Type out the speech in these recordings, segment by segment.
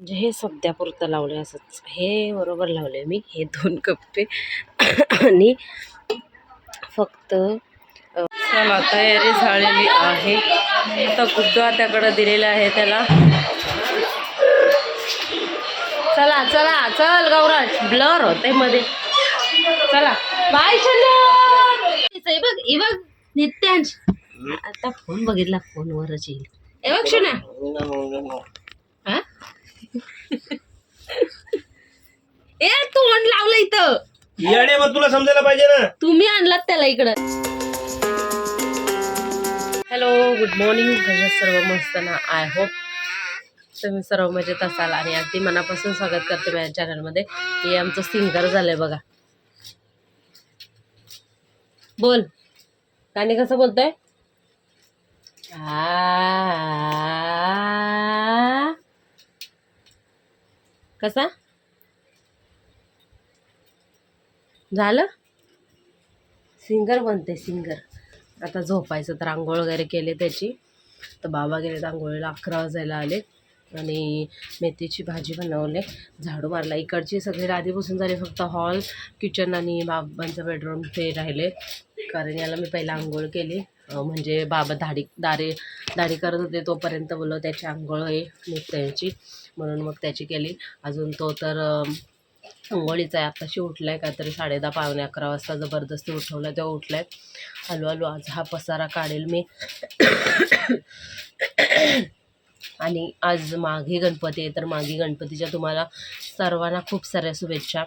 म्हणजे हे सध्यापुरतं लावलं असंच. हे बरोबर लावले मी. हे दोन कप्पे आणि फक्त चला तयारी झालेली आहे. आता गुड्डू त्याकडं दिलेलं आहे त्याला. चला चला चल गौराज ब्लर होते मध्ये. चला. बाय चल बघ हे बघ नित्यांश. आता फोन बघितला फोनवरच येईल. हे बघ शुना. ए तोंड लावलं इथं येडे मग तुला समजायला पाहिजे ना तुम्ही आणलात त्याला इकडं हॅलो गुड मॉर्निंग कशा सर्व मस्त ना आय होप तुम्ही सर्व मजेत असाल आणि अगदी मनापासून स्वागत करते माझ्या चॅनलमध्ये हे आमचं सिंगर झालंय बघा बोल गाणे कसं बोलतोय आ कसा? झालं? सिंगर बनते सिंगर. आता झोपायचं तर आंघोळ वगैरे केले त्याची. तर बाबा गेले आंघोळीला अकरा वाजायला आले. आणि मेथीची भाजी बनवले. झाडू मारला. इकडची सगळी राधी बसून झाली. फक्त हॉल किचन आणि बाबांचं बेडरूम ते राहिले. कारण याला मी पहिला आंघोळ केली. म्हणजे बाबा धाडी दारे दाढी करत होते तोपर्यंत बोललो त्याची आंघोळ आहे निघतायची म्हणून मग त्याची केली. अजून तो तर आंघोळीचा आहे. आत्ताशी उठला आहे काहीतरी साडेदहा पावणे अकरा वाजता जबरदस्ती उठवला तेव्हा उठला आहे हलू हलू आज हा पसारा काढेल मी. आणि आज माघी गणपती आहे तर माघी गणपतीच्या तुम्हाला सर्वांना खूप साऱ्या शुभेच्छा.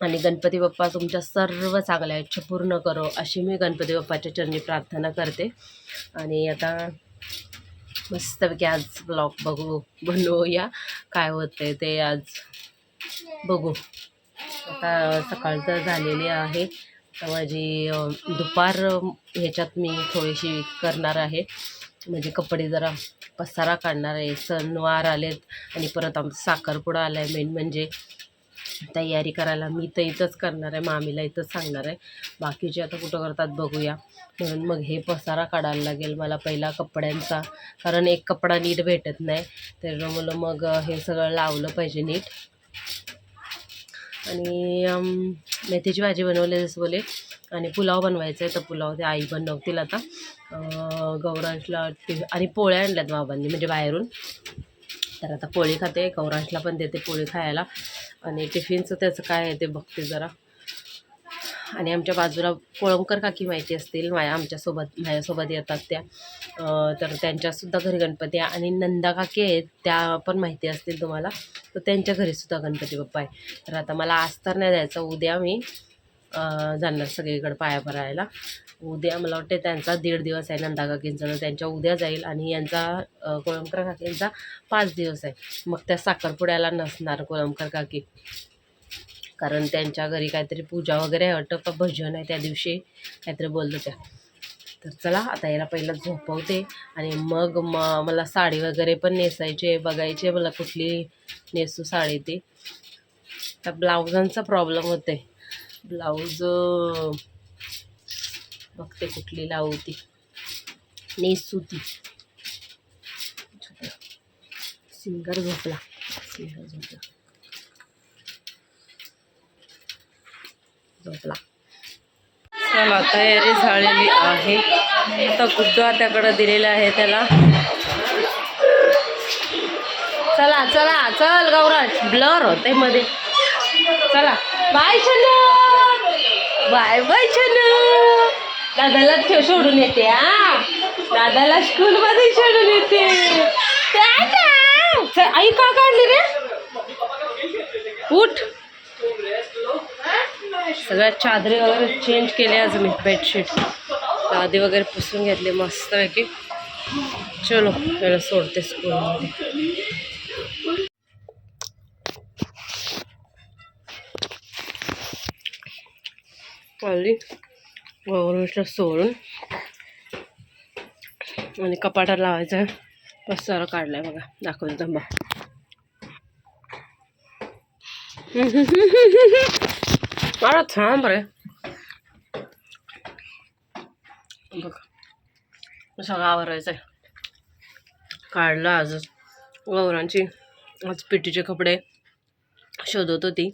आणि गणपती बाप्पा तुमच्या सर्व चांगल्या इच्छा पूर्ण करो अशी मी गणपती बाप्पाच्या चरणी प्रार्थना करते. आणि आता मस्तपैकी आज ब्लॉग बघू बनवूया. काय होतंय ते आज बघू. आता सकाळचं झालेली आहे. तर माझी दुपार ह्याच्यात मी थोडीशी करणार आहे. म्हणजे कपडे जरा पसारा काढणार आहे. सणवार आलेत आणि परत आमचा साखरपुडा आला आहे मेन म्हणजे तयारी करायला. मी तर इथंच करणार आहे. मामीला इथंच सांगणार आहे. बाकीचे आता कुठं करतात बघूया. म्हणून मग हे पसारा काढायला लागेल मला पहिला कपड्यांचा. कारण एक कपडा नीट भेटत नाही. त्याच्यामुळं मग हे सगळं लावलं पाहिजे नीट. आणि मेथीची भाजी बनवली जसं बोले. आणि पुलाव बनवायचा आहे. तर पुलाव ते आई बनवतील आता. गौरांशला आणि पोळ्या आणल्यात बाबांनी म्हणजे बाहेरून. तर आता पोळी खाते कौराशला पण देते पोळी खायला. आणि टिफिनचं त्याचं काय आहे ते बघते जरा. आणि आमच्या बाजूला कोळंबकर काकी माहिती असतील माया आमच्यासोबत माझ्यासोबत येतात त्या. तर त्यांच्यासुद्धा घरी गणपती आहे. आणि नंदा काकी आहेत त्या पण माहिती असतील तुम्हाला. तर त्यांच्या घरीसुद्धा गणपती बाप्पा आहे. तर आता मला आज तर नाही जायचं उद्या मी जाणार सगळीकडे पाया भरायला. उद्या मला वाटते त्यांचा दीड दिवस आहे नंदा काकींचा तर त्यांच्या उद्या जाईल आणि यांचा कोळंबकर काकींचा पाच दिवस आहे. मग त्या साखरपुड्याला नसणार कोळंबकर काकी. कारण त्यांच्या घरी काहीतरी पूजा वगैरे आहे वाटतं का भजन आहे त्या दिवशी काहीतरी बोलतो त्या तर चला आता याला पहिला झोपवते आणि मग म मला साडी वगैरे पण नेसायची आहे मला कुठली नेसू साडी ती. तर ब्लाउजांचा प्रॉब्लेम होते ब्लाऊज बघते कुठली लावू ती नेसू सिंगर झोपला. सिंगर झोपला. झोपला. चला तयारी झालेली आहे. आता गुड्डू त्याकडं दिलेला आहे त्याला. चला चला चल गौराज. ब्लर होते मध्ये. चला. बाय चला बाय बाय छानू. दादाला ठेव सोडून येते हा. दादाला स्कूल मध्ये सोडून येते. आई का काढली रे? उठ. सगळ्या चादरी वगैरे चेंज केले आज मी बेडशीट आधी वगैरे पुसून घेतले मस्तपैकी चलो त्याला सोडते स्कूलमध्ये आली वरून सोडून आणि कपाटात लावायचं पसारा काढलाय बघा दाखवतो थांबा मला थांब रे बघ सगळं आवरायचं आहे काढलं आजच गौरांची आज पिटीचे कपडे शोधत होती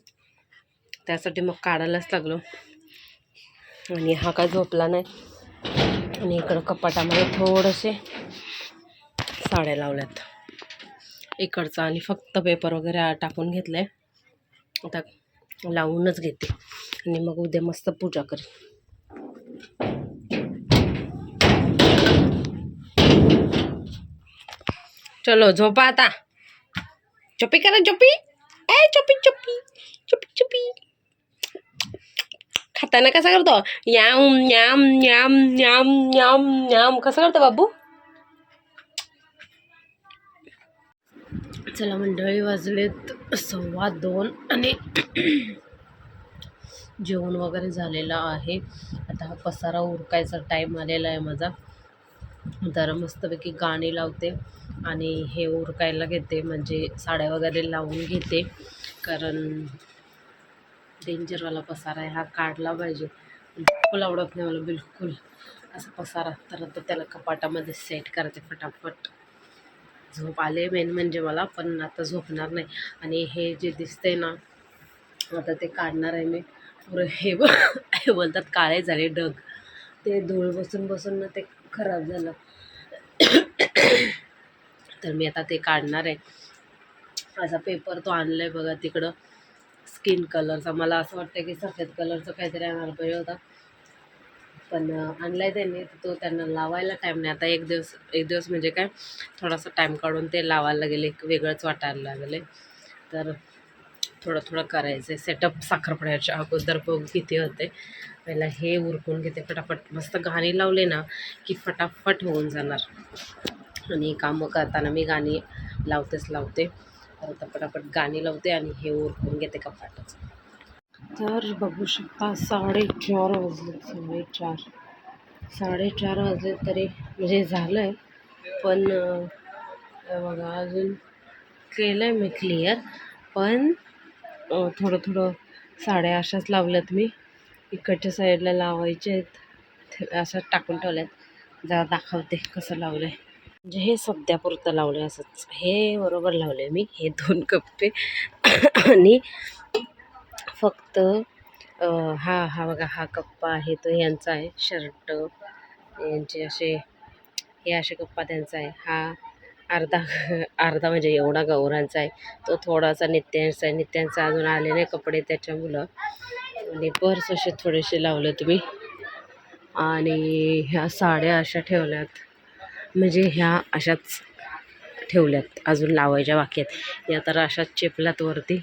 त्यासाठी मग काढायलाच लागलो आणि हा काय झोपला नाही. आणि इकडं कपाटामध्ये थोडेसे साड्या लावल्यात. इकडचा आणि फक्त पेपर वगैरे टाकून घेतलं आहे आता लावूनच घेते. आणि मग उद्या मस्त पूजा करेन. चलो झोपा आता. चोपी करा चोपी. ए चोपी चोपी. चोपी चोपी. खाताना कसा करतो? Yum yum yum yum yum yum कसं करतो बाबू? चला मंडळी वाजलेत सव्वा दोन आणि जेवण वगैरे झालेलं आहे. आता हा पसारा उरकायचा टाईम आलेला आहे माझा. तर मस्तपैकी गाणी लावते आणि हे उरकायला घेते. म्हणजे साड्या वगैरे लावून घेते. कारण डेंजरवाला पसारा आहे हा काढला पाहिजे. बिलकुल आवडत नाही मला बिलकुल. असा पसारा तर आता त्याला कपाटामध्ये सेट करते फटाफट. झोप आले मेन म्हणजे मला पण आता झोपणार नाही. आणि हे जे दिसतंय ना आता ते काढणार आहे मी. पुरं हे हे बोलतात काळे झाले डग ते धूळ बसून बसून ना ते खराब झालं. तर मी आता ते काढणार आहे. असा पेपर तो आणला आहे बघा तिकडं. स्किन कलरचा. मला असं वाटतं की सफेद कलरचं काहीतरी आणायला पाहिजे होता. पण आणला आहे त्यांनी. तो त्यांना लावायला टाईम नाही. आता एक दिवस एक दिवस म्हणजे काय थोडासा टाईम काढून ते लावायला लागेल. एक वेगळंच वाटायला लागले तर थोडं थोडं करायचं आहे सेटअप साखरपुड्याच्या अगोदर बघू किती होते. पहिला हे उरकून घेते फटाफट. मस्त गाणी लावले ना की फटाफट होऊन जाणार. आणि कामं करताना मी गाणी लावतेच लावते. आता फटाफट गाणी लावते आणि हे उरकून घेते कपाटाचं तर बघू शकता साडेचार वाजले साडेचार. साडेचार वाजले तरी म्हणजे झालं आहे पण बघा अजून केलं आहे मी क्लिअर पण थोडं थोडं साड्या अशाच लावल्यात मी. इकडच्या साईडला लावायचे आहेत ते असं टाकून ठेवल्यात. जरा दाखवते कसं लावलं आहे म्हणजे हे सध्यापुरतं लावलं आहे असंच. हे बरोबर लावलं आहे मी. हे दोन कप्पे. आणि फक्त हा हा बघा हा कप्पा आहे तो यांचा आहे. शर्ट यांचे असे हे असे कप्पा त्यांचा आहे. हा अर्धा अर्धा म्हणजे एवढा गौरांचा आहे. तो थोडासा नित्यांचा आहे. नित्यांचा अजून आले नाही कपडे त्याच्यामुळं. आणि पर्स असे थोडेसे लावले तुम्ही. आणि ह्या साड्या अशा ठेवल्यात. म्हणजे ह्या अशाच ठेवल्यात अजून लावायच्या बाकी आहेत. या तर अशाच चेपल्यात वरती.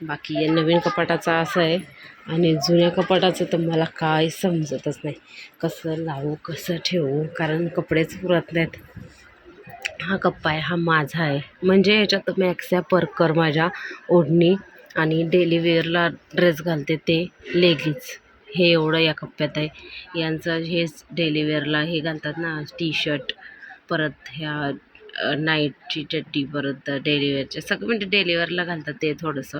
बाकी या नवीन कपाटाचं असं आहे आणि जुन्या कपाटाचं तर मला काय समजतच नाही. कसं लावू कसं ठेवू कारण कपडेच पुरत नाहीत. हा कप्पा आहे हा माझा आहे. म्हणजे ह्याच्यात मॅक्स परकर माझ्या ओढणी आणि डेली वेअरला ड्रेस घालते ते लेगिन्स हे एवढं या कप्प्यात आहे. यांचं हेच डेलीवेअरला हे घालतात ना टी शर्ट परत ह्या नाईटची चड्डी परत डेलीवेअरच्या सगळं म्हणजे डेलीवेअरला घालतात ते थोडंसं.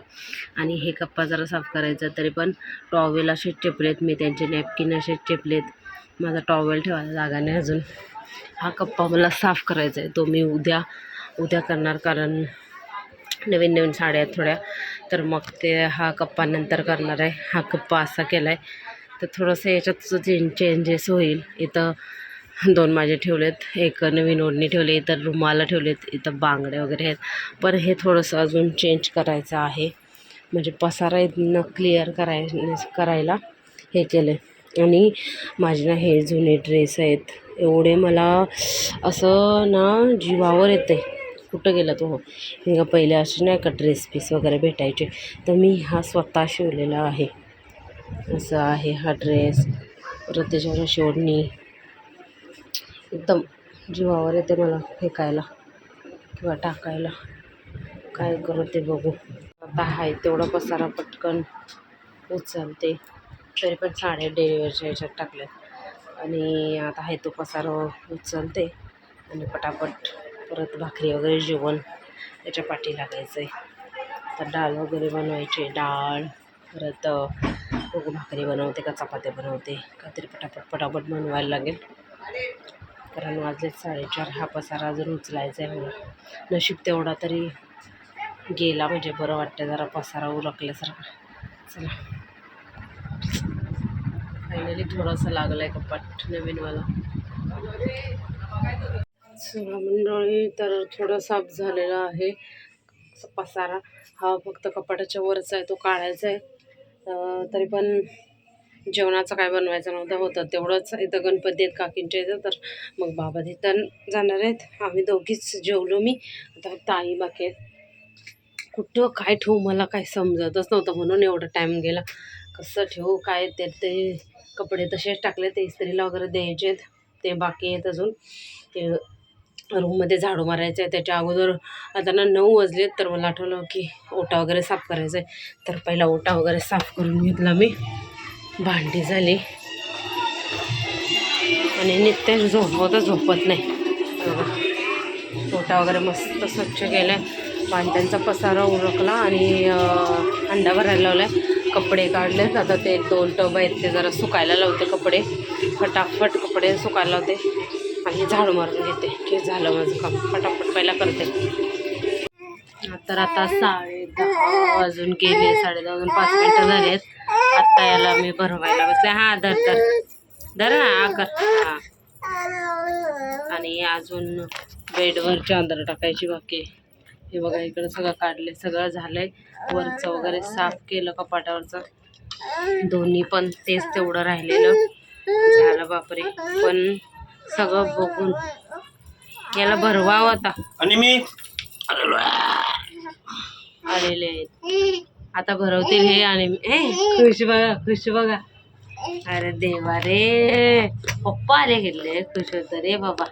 आणि हे कप्पा जरा साफ करायचा तरी पण टॉवेल असे चेपलेत मी त्यांचे नॅपकिन असे चेपलेत माझा टॉवेल ठेवायला जागा नाही अजून. हा कप्पा मला साफ करायचा आहे तो मी उद्या उद्या करणार कारण नवीन नवीन साड्या आहेत थोड्या. तर मग ते हा कप्पा नंतर करणार आहे. हा कप्पा असा केला आहे तर थोडंसं याच्यात चेंज चेंजेस होईल. इथं दोन माझे ठेवलेत. एक नवीन ओढणी ठेवली इथं रुमाला ठेवलेत. इथं बांगड्या वगैरे आहेत. पण हे थोडंसं अजून चेंज करायचं आहे. म्हणजे पसारा इथनं क्लिअर कराय करायला हे केलं आहे आणि माझे ना हे जुने ड्रेस आहेत. एवढे मला असं ना जीवावर येते कुठं गेला तो? हे का पहिले असे नाही का ड्रेस पीस वगैरे भेटायचे. तर मी हा स्वतः शिवलेला आहे. असं आहे हा ड्रेस परत त्याच्यावर शिवणी एकदम जीवावर येते मला फेकायला किंवा टाकायला. काय करू ते बघू. आता आहे तेवढा पसारा पटकन उचलते. तरी पण साड्या डेलिव्हरच्या ह्याच्यात टाकल्यात. आणि आता आहे तो पसारा उचलते. आणि पटापट परत भाकरी वगैरे जेवण त्याच्या पाठी लागायचं आहे तर डाळ वगैरे बनवायची डाळ परत बघू भाकरी बनवते का चपात्या बनवते काहीतरी पटापट पटापट बनवायला लागेल. कारण वाजले साडेचार हा पसारा अजून उचलायचा आहे म्हणून. नशीब तेवढा तरी गेला म्हणजे बरं वाटतं जरा पसारा उरकल्यासारखा. चला. फायनली थोडासा लागला आहे कपाट नवीनवाला चला मंडळी तर थोडं साफ झालेला आहे. पसारा. हा फक्त कपाटाच्या वरचा आहे तो काढायचा आहे. तरी पण जेवणाचं काय बनवायचं नव्हतं होतं तेवढंच. इथं गणपती आहेत काकींच्या इथं. तर मग बाबा तिथं जाणार आहेत. आम्ही दोघीच जेवलो मी. आता फक्त आई बाकी आहेत. कुठं काय ठेवू मला काय समजतच नव्हतं. म्हणून एवढा टाईम गेला. कसं ठेवू काय ते ते कपडे तसेच टाकले. ते इस्त्रीला वगैरे द्यायचे आहेत ते बाकी आहेत अजून. ते रूममध्ये झाडू मारायचं आहे. त्याच्या अगोदर त्यांना नऊ वाजलेत तर मला आठवलं की ओटा वगैरे साफ करायचा आहे तर पहिला ओटा वगैरे साफ करून घेतला मी. भांडी झाली. आणि नित्य झोपवतच झोपत नाही. ओटा वगैरे मस्त स्वच्छ केला भांड्यांचा पसारा उरकला आणि अंडा भरायला लावला कपडे काढलेत. आता ते दोन टब आहेत ते जरा सुकायला लावते कपडे. फटाफट कपडे सुकायला लावते. आणि झाडू मारून घेते. की झालं माझं काम. फटाफट पहिला करते. तर आता साडे दहा वाजून गेले साडे दहा वाजून पाच मिनटं झालेत आहेत. आत्ता याला मी भरवायला बसले. हा धर धर. धर ना हा कर. हां. आणि अजून बेडवर चादर टाकायची बाकी हे बघा इकडं सगळं काढले सगळं झालंय. वरचं वगैरे साफ केलं कपाटावरचं. दोन्ही पण तेच तेवढं राहिलेलं. झालं बापरे. पण सगळं बघून. याला भरवावं आता. आणि मी? आलेले आहेत. आता भरवतील हे आणि हे खुश बघा खुश बघा. अरे देवा रे. पप्पा आले गेले खुश होत रे बाबा.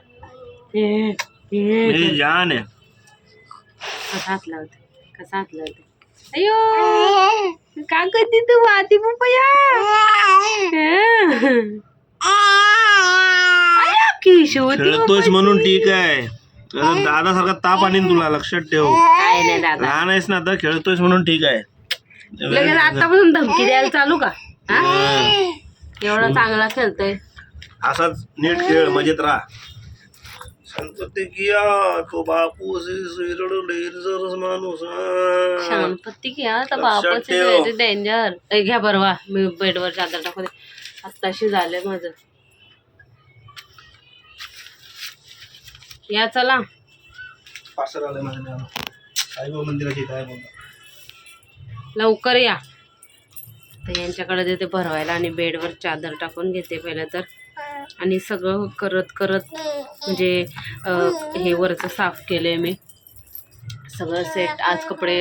हे, हे. मी जान आहे. कसा हात? लावते कसा हात? लावते अयो! का करते तू? पप्पया किश होती खेळतोयस म्हणून ठीक आहे. दादा सारखा ताप आणीन तुला लक्षात ठेव. काय नाही दादा. लहान आहेस ना आता खेळतोयस म्हणून ठीक आहे. लगेच आतापासून धमकी द्यायला चालू का? हा? हं. एवढा चांगला खेळतोय. असाच नीट खेळ मजेत राहा. संतते किया तो बापू डेंजरस माणूस हं. शांतपत्ती घ्या आता लक्षात बापच ठेव. डेंजर घ्या बरवा मी बेडवर चादर टाकू दे. आत्ताशी झालंय माझं. या चला. पार्सल आलंय माझ्या नावानं. साईबाबा मंदिराची इथं आहे बोलता लवकर या. तर यांच्याकडे देते भरवायला आणि बेडवर चादर टाकून घेते पहिलं तर. आणि सगळं करत करत म्हणजे हे वरचं साफ केलं आहे मी. सगळं सेट आज कपडे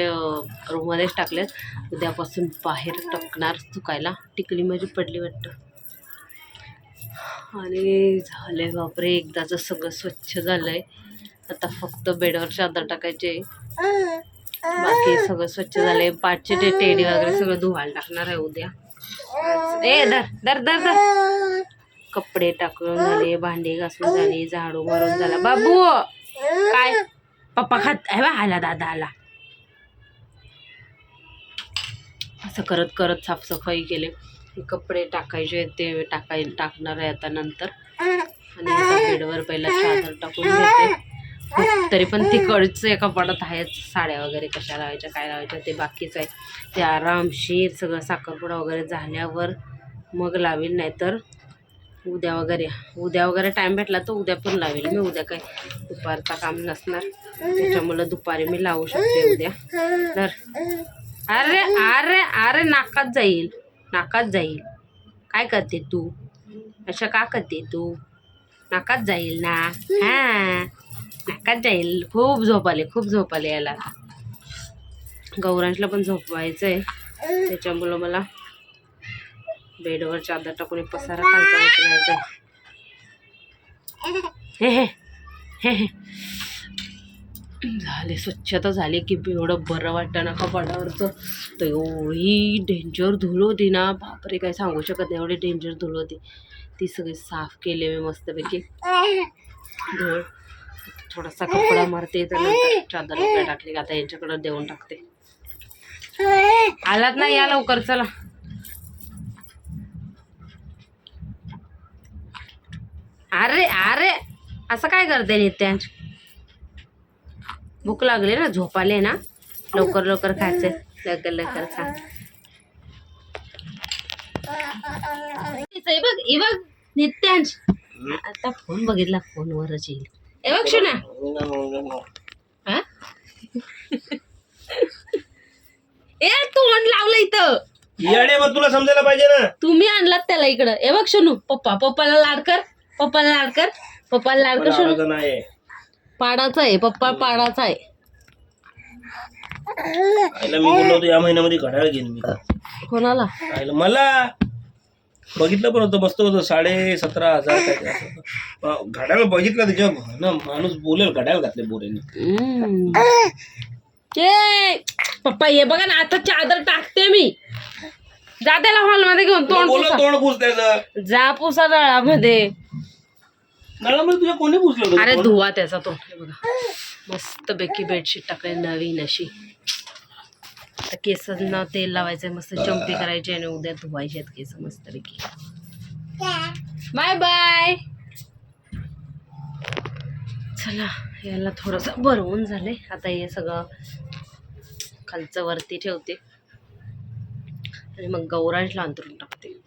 रूममध्येच टाकलेत. उद्यापासून बाहेर टाकणार चुकायला टिकली माझी पडली वाटतं. आणि झालंय बापरे. एकदाचं सगळं स्वच्छ झालंय आता फक्त बेडवर चादर टाकायचे. बाकी सगळं स्वच्छ झालंय. पाचशे ते टेडी वगैरे सगळं धुवायला टाकणार आहे उद्या. ए दर दर दर दर कपडे टाकून झाले भांडी घासून झाली झाडू मारून झाला. बाबू! काय? पप्पा खात आहे बा आला दादा आला. असं करत करत साफसफाई केले. कपडे टाकायचे आहेत ते टाकाय टाकणार आहे आता नंतर. आणि आता बेडवर पहिला चादर टाकून घेते. तरी पण तिकडचं एका पडत आहेच. साड्या वगैरे कशा लावायच्या काय लावायच्या ते बाकीच आहे. ते आरामशीर सगळं साखरपुडा वगैरे झाल्यावर मग लावील नाहीतर उद्या वगैरे. उद्या वगैरे टाईम भेटला तर उद्या पण लावेल मी उद्या काय दुपारचा काम नसणार. त्याच्यामुळं दुपारी मी लावू शकते उद्या. तर अरे अरे अरे नाकात जाईल. नाकात जाईल. काय करते तू? अशा का करते तू? नाकात जाईल ना? हां. नाकात जाईल. खूप झोप आले खूप झोप आले याला. गौरांशला पण झोपवायचं आहे त्याच्यामुळं मला बेडवर चादर टाकून एक पसारा खालचा हे हे हे हे. झाले स्वच्छता झाली की एवढं बरं वाटतं ना कपाटावरचं तर एवढी डेंजर धूळ होती ना बापरे काय सांगू शकत नाही एवढी डेंजर धूळ होती. ती सगळी साफ केली मी मस्तपैकी. धूळ थोडासा कपडा मारते तर नंतर चादर वगैरे टाकली का आता यांच्याकडं देऊन टाकते. आलात ना या लवकर चला. अरे अरे असं काय करते नित्यांश भूक लागली ना झोपाले ना? लवकर लवकर खायचंय लवकर लवकर खा. बघ हे बघ नित्यांश. आता फोन बघितला फोनवरच येईल. हे बघ शुना. हा? ए तोंड लावलं इथं. येडे मग तुला समजायला पाहिजे ना. तुम्ही आणलात त्याला इकडं. हे बघ शनू पप्पा पप्पाला लाड कर. पप्पाला लाड कर. पप्पाला लाड कर शनू. नाही पाडाचा आहे पप्पा पाडाचा आहे. आईला मी बोललो होतो या महिन्यामध्ये घड्याळ घेईन मी. कोणाला? आईला मला. बघितलं पण होतं मस्त होतं साडे सतरा हजार काय ते असं होतं. अं, घड्याळ बघितलं त्याच्या ना माणूस बोलेल घड्याळ घातले बोरेने. हम्म. ए पप्पा ये बघा ना आता चादर टाकते मी. जा त्याला हॉलमध्ये घेऊन तोंड बोल पुसा. तोंड पुस त्याचं. जा पुसा नळामध्ये नळामध्ये तुझ्या कोणी पुसलं होतं? अरे? धुवा त्याचा तो. हे बघा. मस्त पैकी बेडशीट टाकले नवीन अशी. आता केसांना तेल लावायचं मस्त चंपी करायची आणि उद्या धुवायचे आहेत केस मस्त पैकी. बाय बाय चला याला थोडंसं भरवून झाले. आता हे सगळं खालचं वरती ठेवते. आणि मग गौराजला अंतरून टाकते.